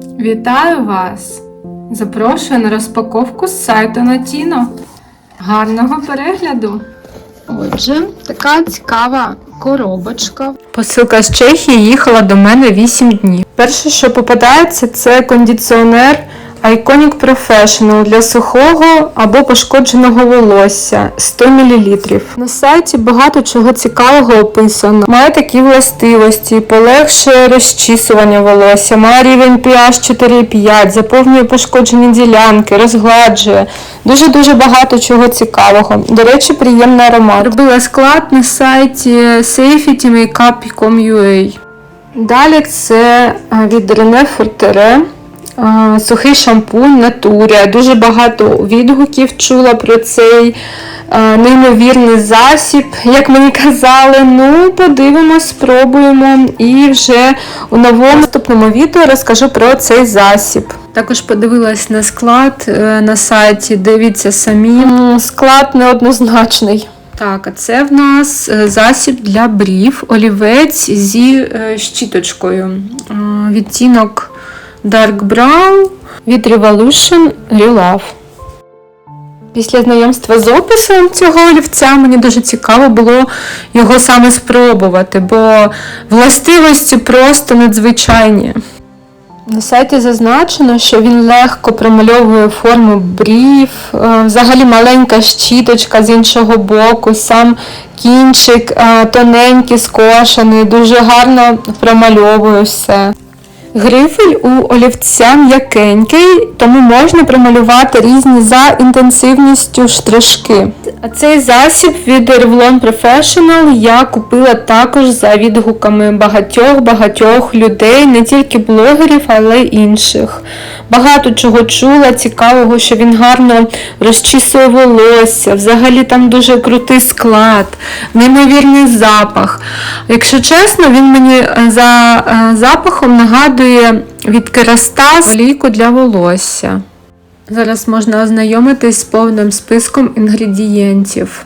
Вітаю вас! Запрошую на розпаковку з сайту Натіно. Гарного перегляду! Отже, така цікава коробочка. Посилка з Чехії їхала до мене 8 днів. Перше, що попадається, це кондиціонер Iconic Professional для сухого або пошкодженого волосся 100 мл. На сайті багато чого цікавого описано. Має такі властивості, полегшує розчісування волосся, має рівень pH 4,5, заповнює пошкоджені ділянки, розгладжує. Дуже-дуже багато чого цікавого. До речі, приємний аромат. Робила склад на сайті safetymakeup.com.ua. Далі це від René Fortere. Сухий шампунь Натурія. Дуже багато відгуків чула про цей неймовірний засіб. Як мені казали, ну подивимось, спробуємо. І вже у новому наступному відео розкажу про цей засіб. Також подивилась на склад е, на сайті, дивіться самі. Склад неоднозначний. Так, а це в нас е, засіб для брів, олівець зі е, щіточкою. Відтінок Dark Brown від Revolution Relove. Після знайомства з описом цього олівця мені дуже цікаво було його саме спробувати, бо властивості просто надзвичайні. На сайті зазначено, що він легко промальовує форму брів, е, взагалі маленька щіточка з іншого боку, сам кінчик е, тоненький, скошений, дуже гарно промальовує все. Грифель у олівця м'якенький, тому можна промалювати різні за інтенсивністю штришки. Цей засіб від Revlon Professional я купила також за відгуками багатьох-багатьох людей, не тільки блогерів, але й інших. Багато чого чула, цікавого, що він гарно розчісує волосся, взагалі там дуже крутий склад, неймовірний запах. Якщо чесно, він мені е, за е, запахом нагадує від Керастас олійку для волосся. Зараз можна ознайомитись з повним списком інгредієнтів.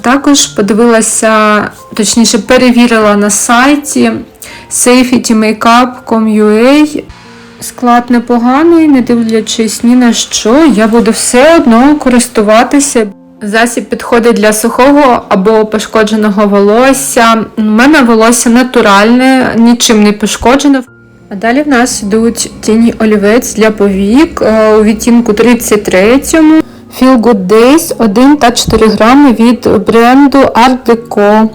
Також подивилася, точніше перевірила на сайті safetymakeup.com.ua. Склад непоганий, не дивлячись ні на що, я буду все одно користуватися. Засіб підходить для сухого або пошкодженого волосся. У мене волосся натуральне, нічим не пошкоджене. А далі в нас йдуть тіні олівець для повік е, у відтінку 33 Feel Good Days 1 та 4 грами від бренду Art Deco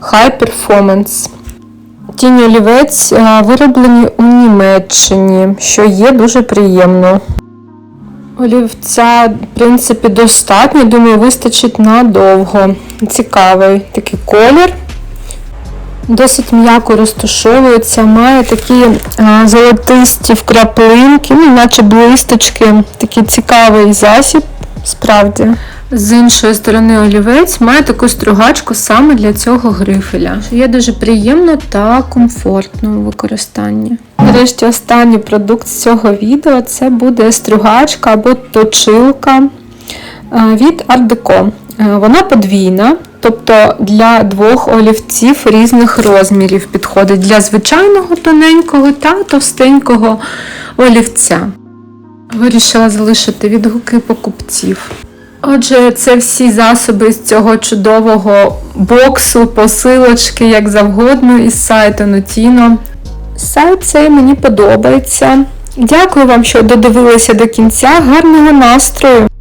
High Performance. Тіні олівець е, вироблені у Німеччині, що є дуже приємно. Олівця, в принципі, достатньо, думаю, вистачить надовго. Цікавий такий колір. Досить м'яко розташовується, має такі а, золотисті вкраплинки, ну, наче блисточки, такий цікавий засіб, справді. З іншої сторони олівець має таку стругачку саме для цього грифеля. Є дуже приємно та комфортно у використанні. Нарешті останній продукт з цього відео це буде стругачка або точилка е, від Art Deco. Е, Вона подвійна, тобто для двох олівців різних розмірів підходить для звичайного тоненького та товстенького олівця. Вирішила залишити відгуки покупців. Отже, це всі засоби з цього чудового боксу, посилочки, як завгодно, із сайту Notino. Сайт цей мені подобається. Дякую вам, що додивилися до кінця. Гарного настрою!